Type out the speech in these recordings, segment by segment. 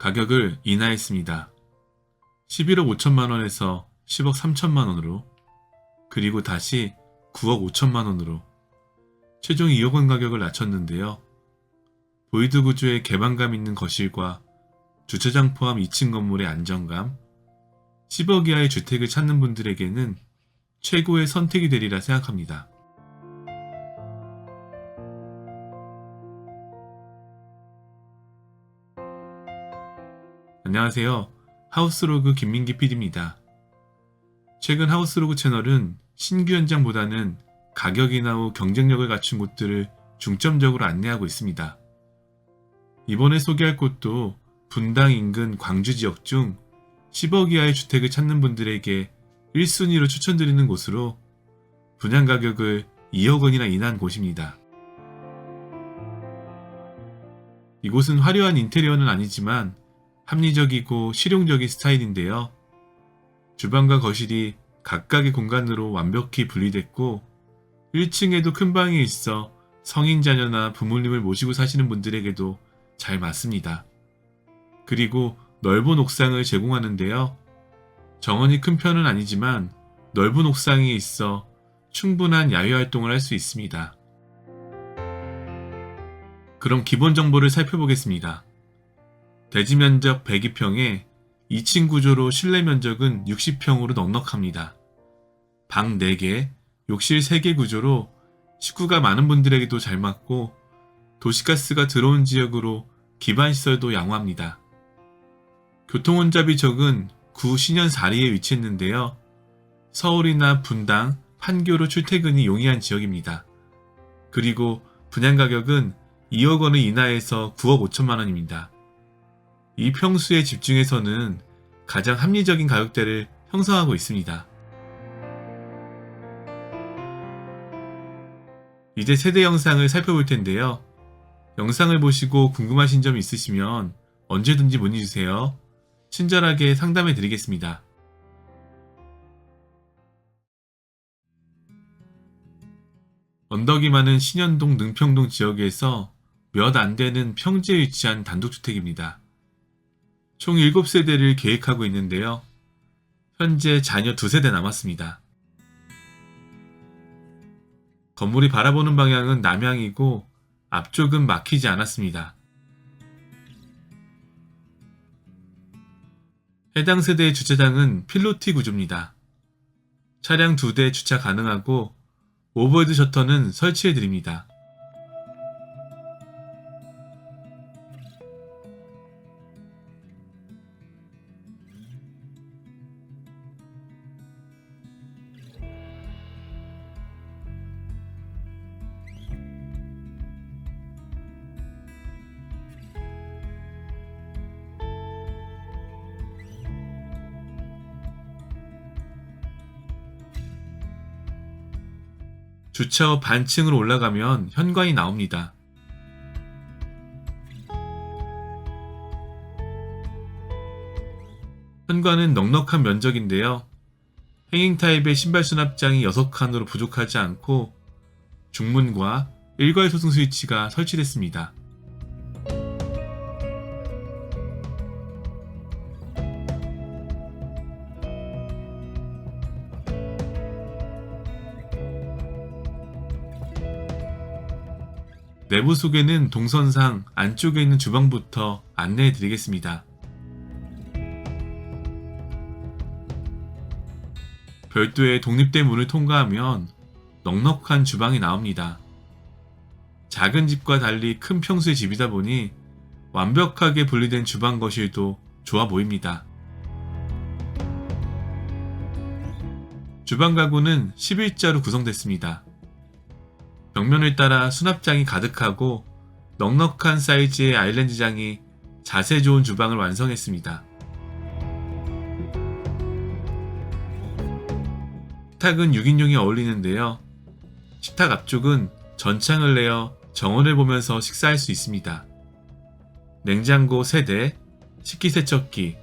가격을 인하했습니다. 11억 5천만 원에서 10억 3천만 원으로 그리고 다시 9억 5천만 원으로 최종 2억 원 가격을 낮췄는데요. 보이드 구조의 개방감 있는 거실과 주차장 포함 2층 건물의 안정감, 10억 이하의 주택을 찾는 분들에게는 최고의 선택이 되리라 생각합니다. 안녕하세요. 하우스로그 김민기 PD입니다. 최근 하우스로그 채널은 신규 현장보다는 가격이나 후 경쟁력을 갖춘 곳들을 중점적으로 안내하고 있습니다. 이번에 소개할 곳도 분당 인근 광주 지역 중 10억 이하의 주택을 찾는 분들에게 1순위로 추천드리는 곳으로 분양 가격을 2억 원이나 인한 곳입니다. 이곳은 화려한 인테리어는 아니지만 합리적이고 실용적인 스타일인데요. 주방과 거실이 각각의 공간으로 완벽히 분리됐고 1층에도 큰 방이 있어 성인 자녀나 부모님을 모시고 사시는 분들에게도 잘 맞습니다. 그리고 넓은 옥상을 제공하는데요. 정원이 큰 편은 아니지만 넓은 옥상이 있어 충분한 야외 활동을 할 수 있습니다. 그럼 기본 정보를 살펴보겠습니다. 대지 면적 102평에 2층 구조로 실내 면적은 60평으로 넉넉합니다. 방 4개, 욕실 3개 구조로 식구가 많은 분들에게도 잘 맞고 도시가스가 들어온 지역으로 기반시설도 양호합니다. 교통혼잡이 적은 구 신현 사리에 위치했는데요. 서울이나 분당, 판교로 출퇴근이 용이한 지역입니다. 그리고 분양 가격은 2억 원을 인하해서 9억 5천만 원입니다. 이 평수에 집중해서는 가장 합리적인 가격대를 형성하고 있습니다. 이제 세대 영상을 살펴볼 텐데요. 영상을 보시고 궁금하신 점 있으시면 언제든지 문의 주세요. 친절하게 상담해 드리겠습니다. 언덕이 많은 신현동 능평동 지역에서 몇 안 되는 평지에 위치한 단독주택입니다. 총 7세대를 계획하고 있는데요. 현재 자녀 2세대 남았습니다. 건물이 바라보는 방향은 남향이고 앞쪽은 막히지 않았습니다. 해당 세대의 주차장은 필로티 구조입니다. 차량 2대 주차 가능하고 오버헤드 셔터는 설치해 드립니다. 주차 후 반층으로 올라가면 현관이 나옵니다. 현관은 넉넉한 면적인데요. 행잉 타입의 신발 수납장이 6칸으로 부족하지 않고 중문과 일괄 소등 스위치가 설치됐습니다. 내부 소개는 동선상 안쪽에 있는 주방부터 안내해 드리겠습니다. 별도의 독립된 문을 통과하면 넉넉한 주방이 나옵니다. 작은 집과 달리 큰 평수의 집이다 보니 완벽하게 분리된 주방 거실도 좋아 보입니다. 주방 가구는 11자로 구성됐습니다. 벽면을 따라 수납장이 가득하고 넉넉한 사이즈의 아일랜드장이 자세 좋은 주방을 완성했습니다. 식탁은 6인용에 어울리는데요. 식탁 앞쪽은 전창을 내어 정원을 보면서 식사할 수 있습니다. 냉장고 3대, 식기세척기,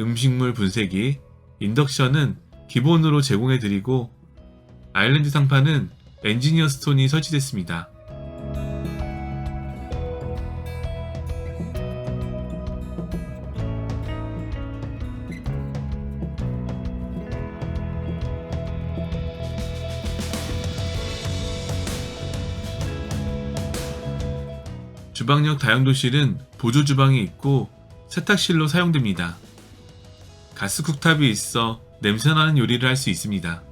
음식물 분쇄기, 인덕션은 기본으로 제공해드리고 아일랜드 상판은 엔지니어 스톤이 설치됐습니다. 주방력 다용도실은 보조 주방이 있고 세탁실로 사용됩니다. 가스쿡탑이 있어 냄새나는 요리를 할 수 있습니다.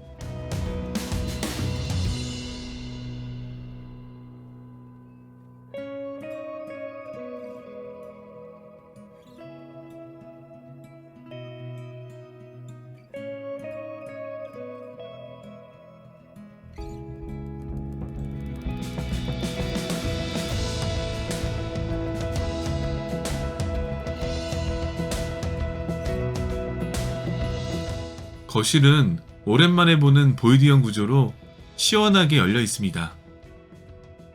거실은 오랜만에 보는 보이드형 구조로 시원하게 열려 있습니다.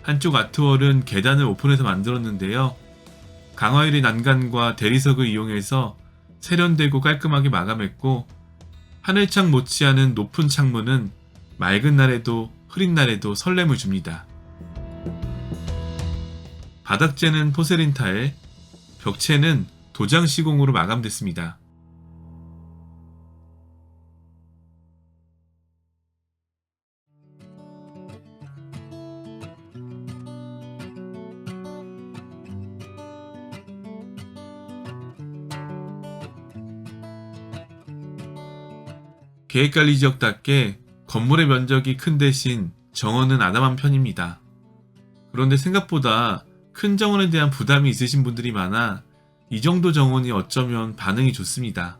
한쪽 아트월은 계단을 오픈해서 만들었는데요. 강화유리 난간과 대리석을 이용해서 세련되고 깔끔하게 마감했고 하늘창 못지않은 높은 창문은 맑은 날에도 흐린 날에도 설렘을 줍니다. 바닥재는 포세린 타일, 벽체는 도장 시공으로 마감됐습니다. 계획관리 지역답게 건물의 면적이 큰 대신 정원은 아담한 편입니다. 그런데 생각보다 큰 정원에 대한 부담이 있으신 분들이 많아 이 정도 정원이 어쩌면 반응이 좋습니다.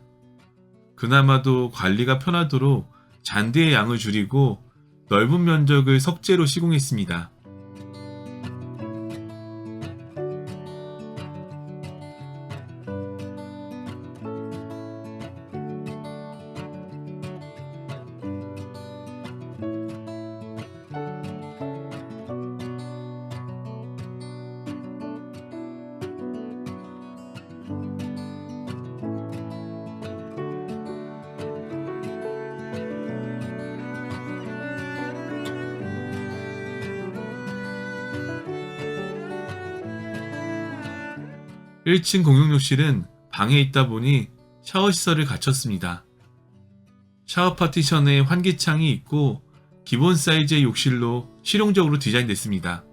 그나마도 관리가 편하도록 잔디의 양을 줄이고 넓은 면적을 석재로 시공했습니다. 1층 공용욕실은 방에 있다 보니 샤워 시설을 갖췄습니다. 샤워 파티션에 환기창이 있고 기본 사이즈의 욕실로 실용적으로 디자인됐습니다.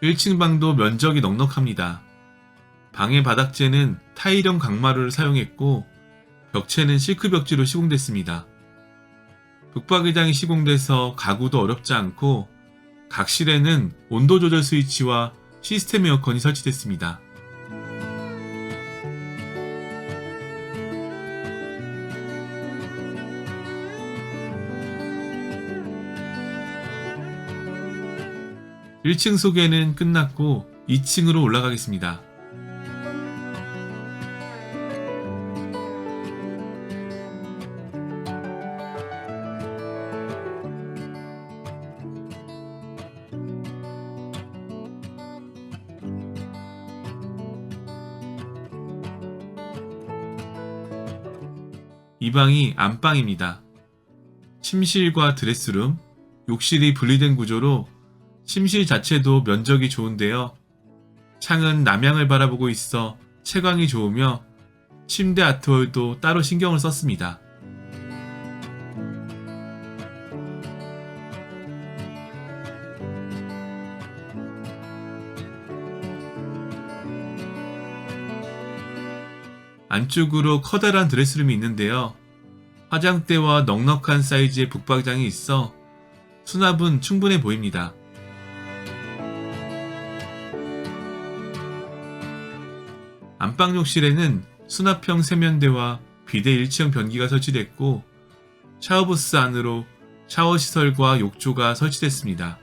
일층 방도 면적이 넉넉합니다. 방의 바닥재는 타일형 강마루를 사용했고 벽체는 실크 벽지로 시공됐습니다. 북박이장이 시공돼서 가구도 어렵지 않고 각 실에는 온도 조절 스위치와 시스템 에어컨이 설치됐습니다. (1층) 소개는 끝났고 (2층)으로 올라가겠습니다. 방이 안방입니다. 침실과 드레스룸, 욕실이 분리된 구조로 침실 자체도 면적이 좋은데요. 창은 남향을 바라보고 있어 채광이 좋으며 침대 아트월도 따로 신경을 썼습니다. 안쪽으로 커다란 드레스룸이 있는데요. 화장대와 넉넉한 사이즈의 북박장이 있어 수납은 충분해 보입니다. 안방 욕실에는 수납형 세면대와 비대 일체형 변기가 설치됐고 샤워부스 안으로 샤워 시설과 욕조가 설치됐습니다.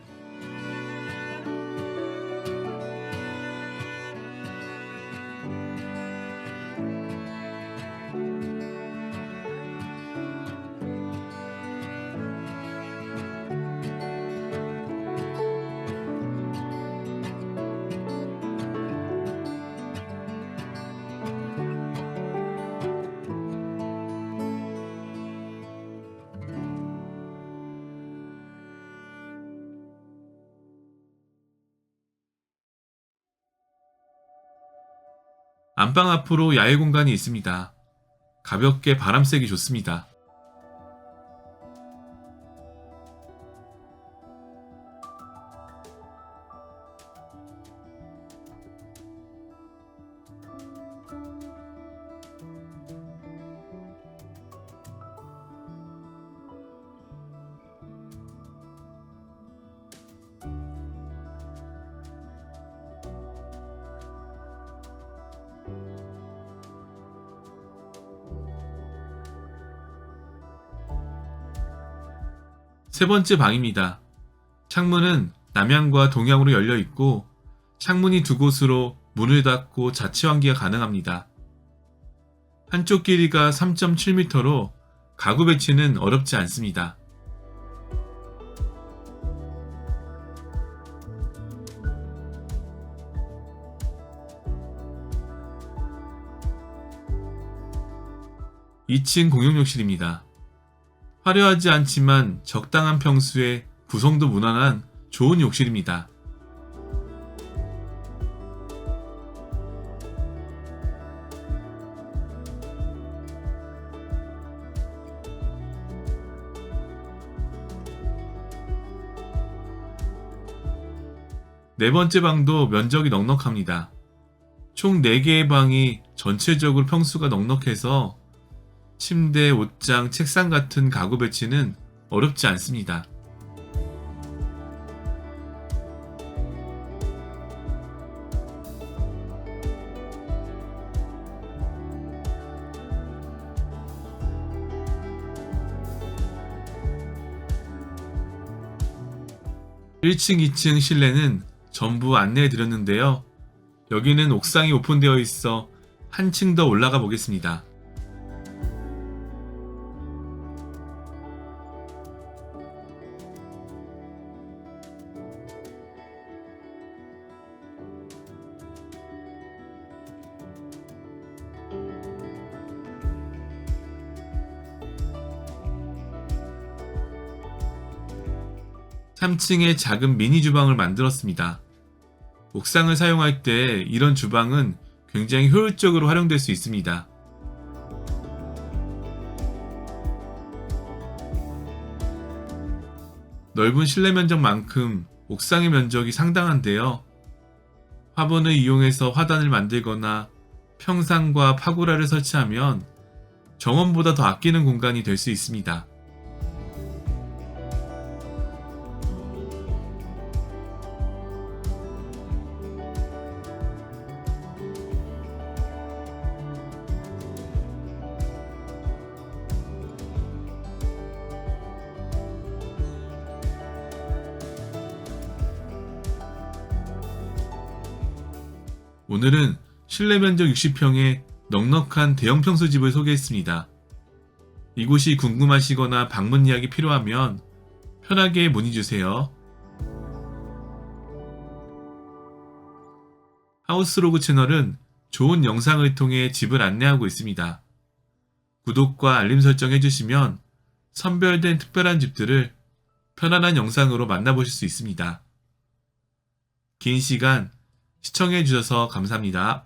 안방 앞으로 야외 공간이 있습니다. 가볍게 바람 쐬기 좋습니다. 세 번째 방입니다. 창문은 남향과 동향으로 열려 있고 창문이 두 곳으로 문을 닫고 자체 환기가 가능합니다. 한쪽 길이가 3.7m로 가구 배치는 어렵지 않습니다. (2층) 공용욕실입니다. 화려하지 않지만 적당한 평수에 구성도 무난한 좋은 욕실입니다. 네 번째 방도 면적이 넉넉합니다. 총 4개의 방이 전체적으로 평수가 넉넉해서 침대, 옷장, 책상 같은 가구 배치는 어렵지 않습니다. (1층) (2층) 실내는 전부 안내해 드렸는데요. 여기는 옥상이 오픈되어 있어 한층 더 올라가 보겠습니다. 삼층에 작은 미니 주방을 만들었습니다. 옥상을 사용할 때 이런 주방은 굉장히 효율적으로 활용될 수 있습니다. 넓은 실내 면적만큼 옥상의 면적이 상당한데요. 화분을 이용해서 화단을 만들거나 평상과 파고라를 설치하면 정원보다 더 아끼는 공간이 될 수 있습니다. 오늘은 실내 면적 60평의 넉넉한 대형 평수집을 소개했습니다. 이곳이 궁금하시거나 방문 이야기 필요하면 편하게 문의 주세요. 하우스로그 채널은 좋은 영상을 통해 집을 안내하고 있습니다. 구독과 알림 설정 해주시면 선별된 특별한 집들을 편안한 영상으로 만나보실 수 있습니다. 긴 시간 시청해 주셔서 감사합니다.